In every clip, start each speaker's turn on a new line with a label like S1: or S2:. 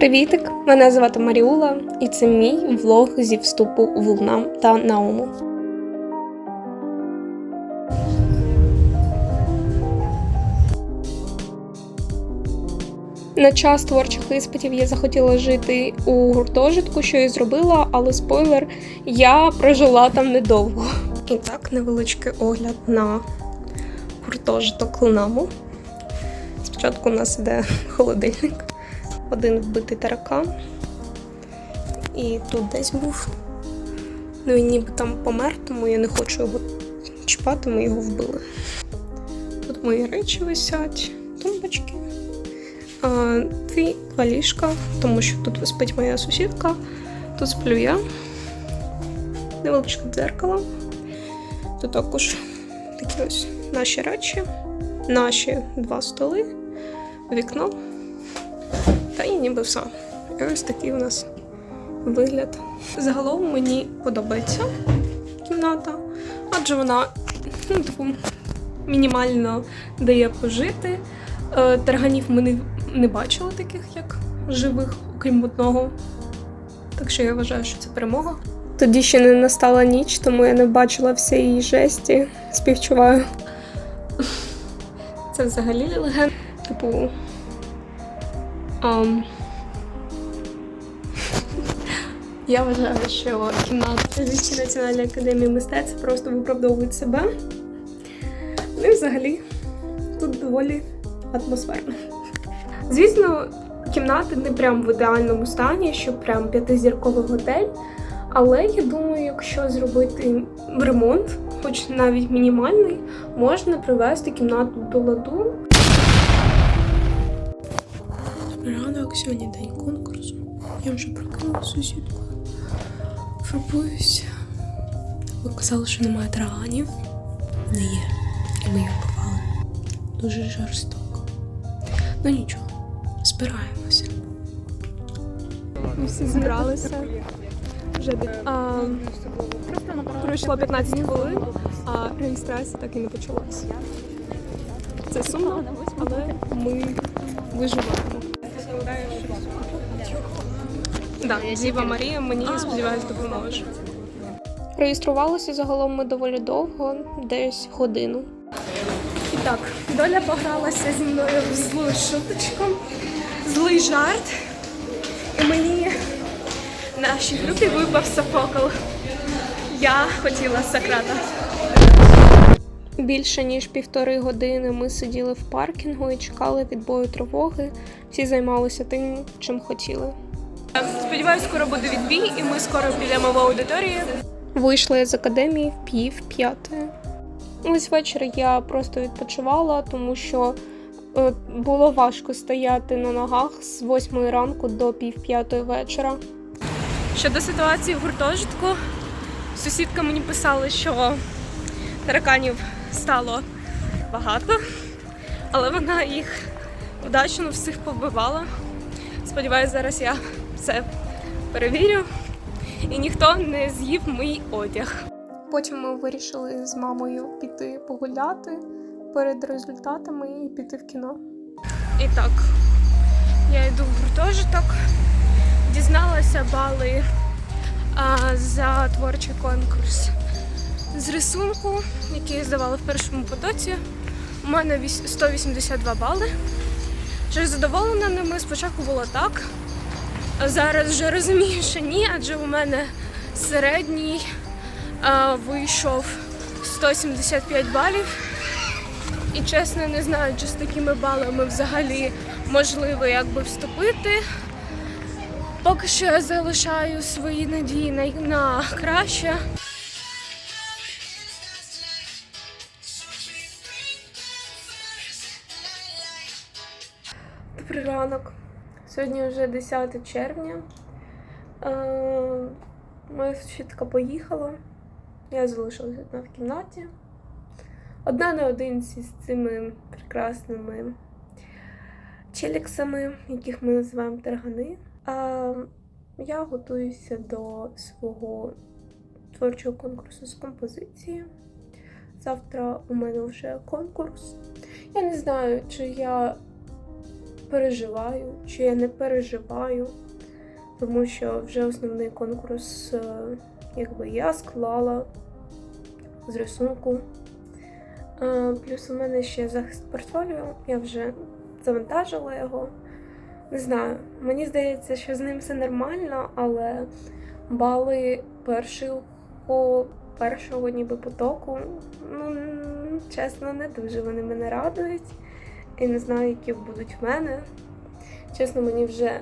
S1: Привітик! Мене звати Маріула, і це мій влог зі вступу в Лунам та Науму. На час творчих іспитів я захотіла жити у гуртожитку, що і зробила, але спойлер, я прожила там недовго. І так, невеличкий огляд на гуртожиток Лунаму. Спочатку у нас іде холодильник, один вбитий таракан. І тут десь був. Ну він ніби там помер, тому я не хочу його чіпати, ми його вбили. Тут мої речі висять, тумбочки. А, Дві ліжка, тому що тут спить моя сусідка, тут сплю я. Невеличке дзеркало. Тут також такі ось наші речі, наші два столи, вікно. Ніби все. І ось такий у нас вигляд. Загалом мені подобається кімната, адже вона ну, типу, мінімально дає пожити. Е, Тарганів ми не, не бачили таких, як живих, окрім одного. Так що я вважаю, що це перемога. Тоді ще не настала ніч, тому я не бачила всієї її жесті. Співчуваю. Це взагалі легенда. Типу. Ам, я вважаю, що кімната Вічі Національної академії мистецтв просто виправдовують себе. Ну і взагалі тут доволі атмосферно. Звісно, кімнати не прям в ідеальному стані, що прям п'ятизірковий готель. Але я думаю, якщо зробити ремонт, хоч навіть мінімальний, можна привести кімнату до ладу. Ранок сьогодні день конкурсу. Я вже прокинула сусідку. Фарбуюся. Ви казали, що немає траганів. Не є. І ми їх ховали. Дуже жорстоко. Ну нічого, збираємося. Ми всі зібралися. Вже а, пройшло 15 хвилин, а реєстрація так і не почалася. Це сумно, але ми виживаємо. Так, Діва Марія мені, сподіваюся, допоможе. Реєструвалися загалом ми доволі довго, десь годину. І так, доля погралася зі мною в злу шуточку, злий жарт. І мені в нашій групі випав Софокл. Я хотіла Сократа. Більше ніж півтори години ми сиділи в паркінгу і чекали відбою тривоги. Всі займалися тим, чим хотіли. Сподіваюсь, скоро буде відбій, і ми скоро підемо в аудиторію. Вийшли з академії в пів п'ятої. Ось ввечері я просто відпочивала, тому що е, було важко стояти на ногах з 8 ранку до пів п'ятої вечора. Щодо ситуації в гуртожитку, сусідка мені писала, що тараканів стало багато, але вона їх вдачно всіх побивала. Сподіваюсь, зараз я це перевірю і ніхто не з'їв мій одяг. Потім ми вирішили з мамою піти погуляти перед результатами і піти в кіно. І так, я йду в гуртожиток, дізналася бали а, за творчий конкурс з рисунку, який я здавала в першому потоці. У мене віс- 182 бали. Чи задоволена ними? Спочатку було так. Зараз вже розумію, що ні, адже у мене середній а, вийшов 175 балів. І чесно не знаю, чи з такими балами взагалі можливо якби вступити. Поки що я залишаю свої надії на, на краще. Добрий ранок. Сьогодні вже 10 червня. Е, Моя сусідка поїхала. Я залишилася одна в кімнаті. Одна наодинці з цими прекрасними челіксами, яких ми називаємо таргани. Я готуюся до свого творчого конкурсу з композиції. Завтра у мене вже конкурс. Я не знаю, чи я переживаю, чи я не переживаю, тому що вже основний конкурс, е, якби я склала з рисунку. Е, Плюс у мене ще захист портфоліо, я вже завантажила його. Не знаю, мені здається, що з ним все нормально, але бали першого, першого ніби потоку, ну чесно, не дуже вони мене радують. І не знаю, які будуть в мене. Чесно, мені вже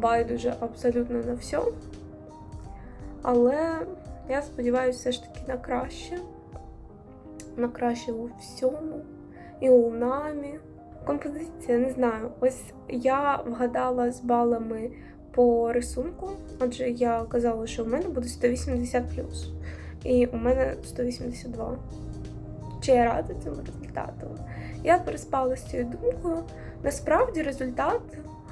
S1: байдуже абсолютно на все. Але я сподіваюся все ж таки на краще. На краще у всьому. І у намі. Композиція, не знаю. Ось я вгадала з балами по рисунку. Отже, я казала, що в мене буде 180 І у мене 182. Чи я рада цьому результату? Я переспала з цією думкою. Насправді результат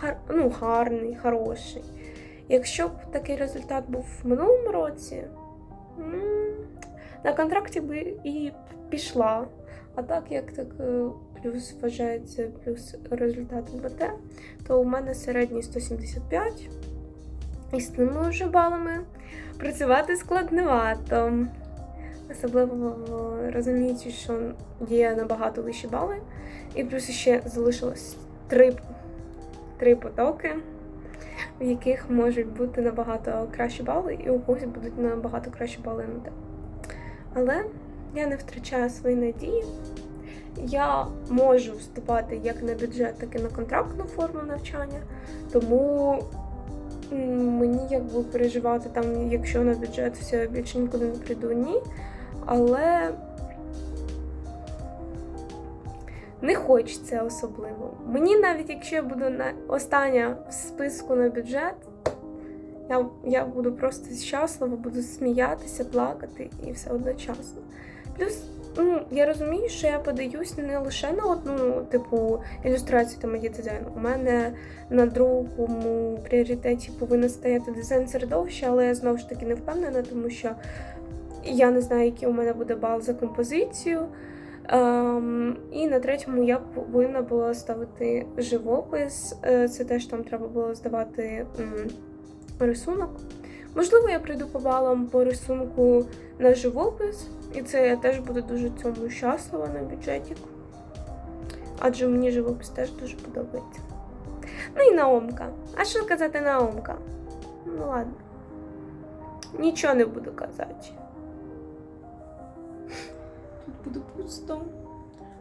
S1: гар... ну, гарний, хороший. Якщо б такий результат був в минулому році, на контракті би і пішла. А так як так е, плюс вважається плюс результат МБТ, то у мене середній 175. І з тими вже балами працювати складновато. Особливо розуміючи, що є набагато вищі бали. І плюс ще залишилось три, три потоки, в яких можуть бути набагато кращі бали, і у когось будуть набагато кращі бали НТ. Але я не втрачаю свої надії. Я можу вступати як на бюджет, так і на контрактну форму навчання, тому мені якби переживати там, якщо на бюджет все, більше нікуди не прийду, ні. Але не хочеться особливо. Мені навіть якщо я буду на остання в списку на бюджет, я, я буду просто щаслива, буду сміятися, плакати і все одночасно. Плюс, ну, я розумію, що я подаюсь не лише на одну, типу, ілюстрацію та медіадизайн. У мене на другому пріоритеті повинен стояти дизайн середовища, але я знову ж таки не впевнена, тому що я не знаю, який у мене буде бал за композицію. Ем, і на третьому я повинна була ставити живопис. Е, Це теж там треба було здавати м, рисунок. Можливо, я прийду по балам по рисунку на живопис, і це я теж буду дуже цьому щаслива на бюджеті. Адже мені живопис теж дуже подобається. Ну і наомка. А що казати наомка? Ну ладно. Нічого не буду казати. Тут буде пусто.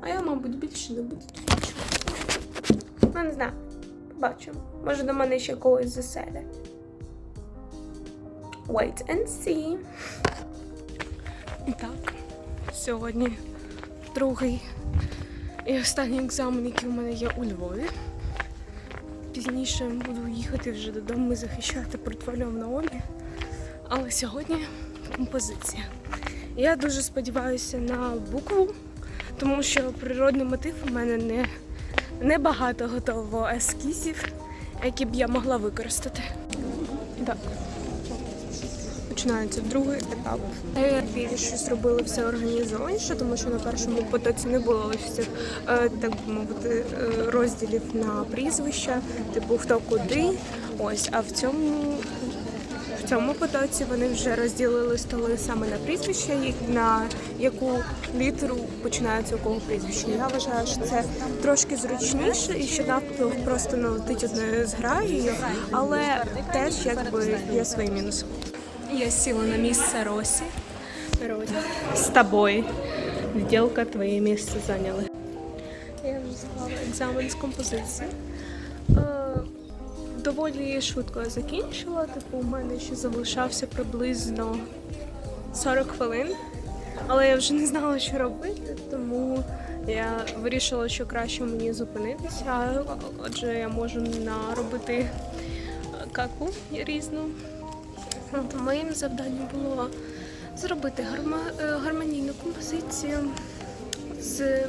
S1: А я, мабуть, більше не буду тут нічого. Ну, не знаю. Побачимо. Може, до мене ще когось заселять. Wait and see. Так, сьогодні другий і останній екзамен, який у мене є у Львові. Пізніше буду їхати вже додому і захищати портфоліо в Наомі. Але сьогодні композиція. Я дуже сподіваюся на букву, тому що природний мотив у мене не, не багато готового ескізів, які б я могла використати. Так. Починається другий етап. Я більше зробили все організованіше, тому що на першому потоці не було ось цих, е, так мовити, е, розділів на прізвища, типу хто куди. Ось, а в цьому в цьому потоці вони вже розділили столи саме на прізвище, на яку літеру починається у кого прізвище. Я вважаю, що це трошки зручніше і що навпіл просто налетить одною з граєю, але теж якби є свої мінуси. Я сіла на місце Росі. Роді. З тобою. Відділка твоє місце зайняли. Я вже склала екзамен з композиції. Доволі швидко закінчила. Типу, у мене ще залишався приблизно 40 хвилин. Але я вже не знала, що робити, тому я вирішила, що краще мені зупинитися, адже я можу наробити каку різну. От моїм завданням було зробити е, гармонійну композицію з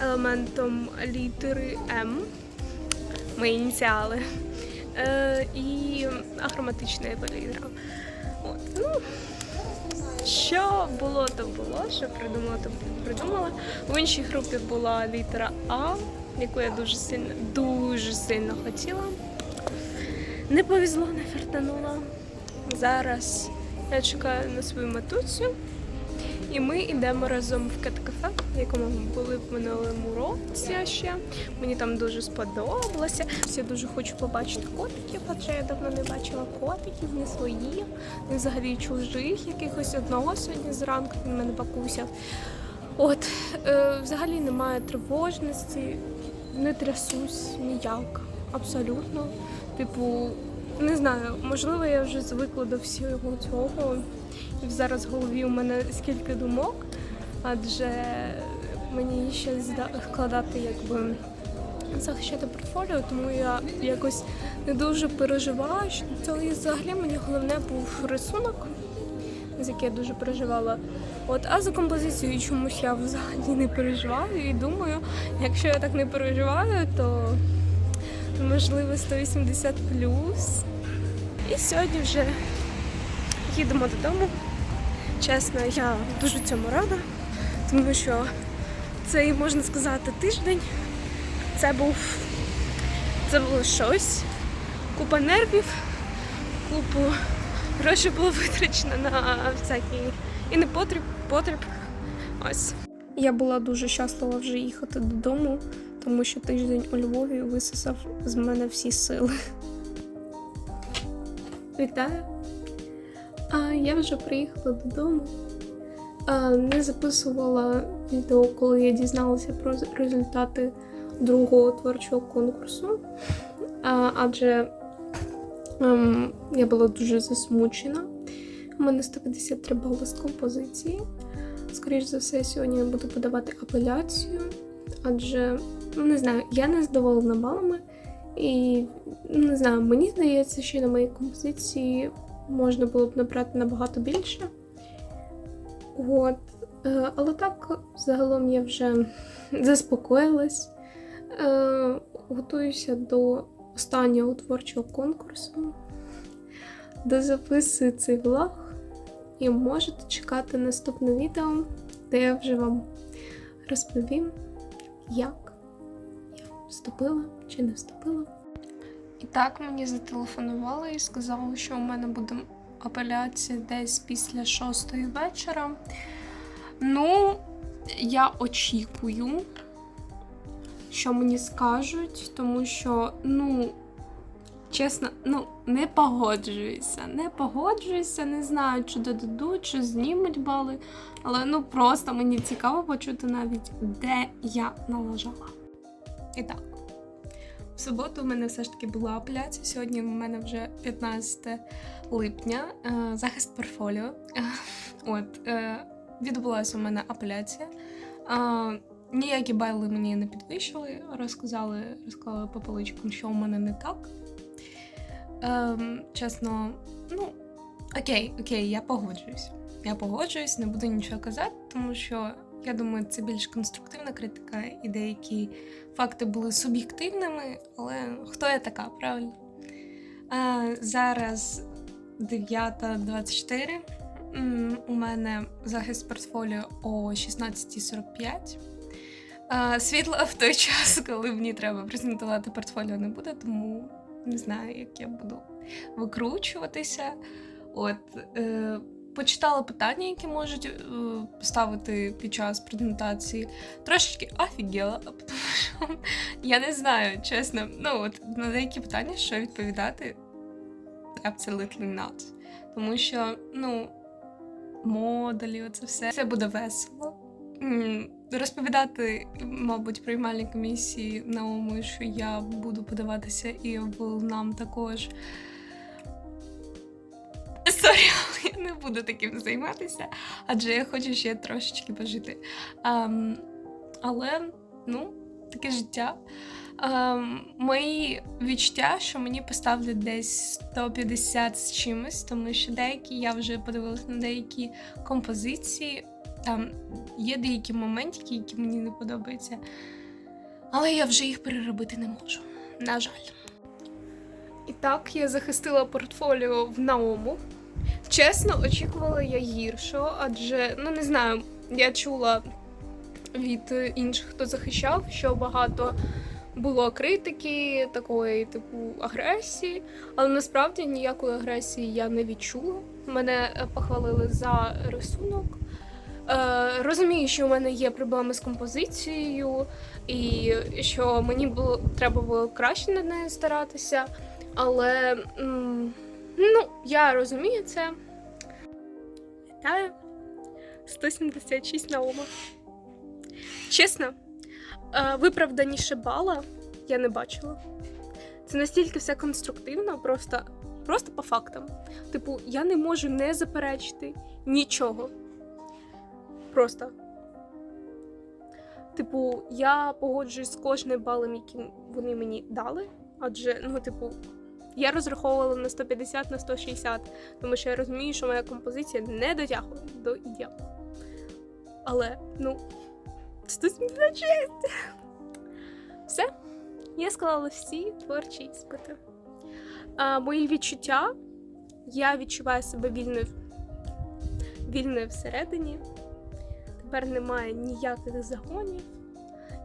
S1: елементом літери М, мої ініціали, е, і ахроматична палітра. От, ну, що було, то було, що придумала, то придумала. В іншій групі була літера А, яку я дуже сильно, дуже сильно хотіла. Не повезло, не фартануло. Зараз я чекаю на свою матуцю. І ми йдемо разом в кат-кафе, в якому ми були в минулому році ще. Мені там дуже сподобалося. Я дуже хочу побачити котиків, адже я давно не бачила котиків, не своїх, не взагалі чужих, якихось одного сьогодні зранку він мене покусяв. От, е, взагалі немає тривожності, не трясусь ніяк, абсолютно. Типу, не знаю, можливо, я вже звикла до всього цього. Зараз в голові у мене скільки думок, адже мені ще вкладати якби захищати портфоліо, тому я якось не дуже переживаю. і взагалі мені головне був рисунок, з яким я дуже переживала. От, а за композицію чомусь я взагалі не переживаю і думаю, якщо я так не переживаю, то можливо 180 І сьогодні вже їдемо додому. Чесно, я дуже цьому рада, тому що цей, можна сказати, тиждень це був це було щось. Купа нервів, купу грошей було витрачено на всякий і не потріб, потріб. Ось. Я була дуже щаслива вже їхати додому, тому що тиждень у Львові висосав з мене всі сили. Вітаю! А я вже приїхала додому. А, не записувала відео, коли я дізналася про результати другого творчого конкурсу. А, адже ем, я була дуже засмучена. У мене 153 бали з композиції. Скоріше за все, сьогодні я буду подавати апеляцію, адже ну, не знаю, я не задоволена балами. І не знаю, мені здається, що на моїй композиції можна було б набрати набагато більше. От. Е, Але так, загалом я вже заспокоїлась, Е, готуюся до останнього творчого конкурсу, дозаписую цей влог, і можете чекати наступне відео, де я вже вам розповім, як я вступила чи не вступила. І так мені зателефонували і сказали, що у мене буде апеляція десь після шостої вечора. Ну, я очікую, що мені скажуть, тому що, ну, чесно, ну, не погоджуюся. Не погоджуюся, не знаю, чи додадуть, чи знімуть бали. Але ну просто мені цікаво почути навіть, де я налажала. І так. В суботу у мене все ж таки була апеляція. Сьогодні у мене вже 15 липня, е, захист портфоліо. От, е, відбулася у мене апеляція. Е, ніякі байли мені не підвищили, розказали, розказали по поличкам, що у мене не так. Е, чесно, ну, окей, окей, я погоджуюсь. Я погоджуюсь, не буду нічого казати, тому що я думаю, це більш конструктивна критика, і деякі факти були суб'єктивними, але хто я така, правильно? А, зараз 9.24. У мене захист портфоліо о 16.45. А, Світла в той час, коли мені треба презентувати портфоліо, не буде, тому не знаю, як я буду викручуватися. От, е, почитала питання, які можуть е, ставити під час презентації. Трошечки офігела, тому що я не знаю, чесно. Ну, от на деякі питання, що відповідати, absolutely not. Тому що, ну, модулі, оце все. Це буде весело. Розповідати, мабуть, приймальній комісії на уму, що я буду подаватися і в нам також. Не буду таким займатися, адже я хочу ще трошечки пожити. Ем, але, ну, таке життя. Ем, мої відчуття, що мені поставлять десь 150 з чимось, тому що деякі я вже подивилася на деякі композиції. Там є деякі моментики, які мені не подобаються, але я вже їх переробити не можу. На жаль. І так, я захистила портфоліо в Наому. Чесно, очікувала я гіршого, адже, ну не знаю, я чула від е, інших, хто захищав, що багато було критики, такої типу агресії, але насправді ніякої агресії я не відчула. Мене е, похвалили за рисунок. Е, розумію, що у мене є проблеми з композицією, і що мені було треба було краще над нею старатися. Але м, ну, я розумію це. Вітаю 176 на ума. Чесно, е, виправданіше бала я не бачила. Це настільки все конструктивно, просто, просто по фактам. Типу, я не можу не заперечити нічого. Просто. Типу, я погоджуюсь з кожним балом, яким вони мені дали. Адже, ну, типу, я розраховувала на 150 на 160, тому що я розумію, що моя композиція не дотягує до ідеалу. Але, ну, 176. Все. Я склала всі творчі іспити. А, мої відчуття. Я відчуваю себе вільною, вільною всередині. Тепер немає ніяких загонів.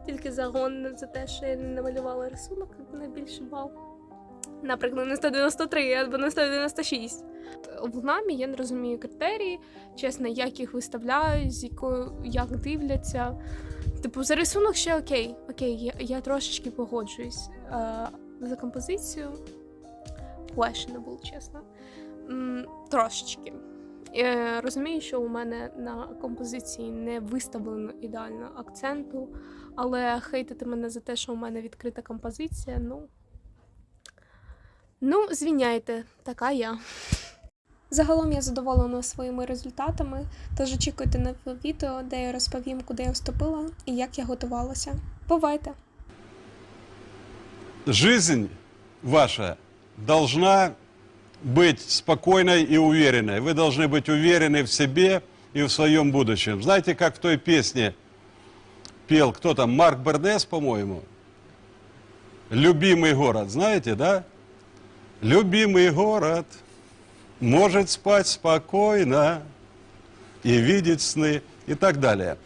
S1: Тільки загон за те, що я не намалювала рисунок на більший бал. Наприклад, на 193 або на 196. В ламі я не розумію критерії, чесно, як їх виставляють, з якою як дивляться. Типу, за рисунок ще окей. Окей, я, я трошечки погоджуюсь. А, за композицію questionable, чесно. М, трошечки. Я розумію, що у мене на композиції не виставлено ідеально акценту, але хейтити мене за те, що у мене відкрита композиція, ну. Ну, звіняйте, така я. Загалом я задоволена своїми результатами, тож очікуйте нове відео, де я розповім, куди я вступила і як я готувалася. Бувайте!
S2: жизнь ваша должна быть спокойной и уверенной. Вы должны быть уверены в себе и в своем будущем. Знаете, как в той песне пел, кто там, Марк Бернес, по-моему? «Любимый город», знаете, да? «Любимый город может спать спокойно и видеть сны» и так далее.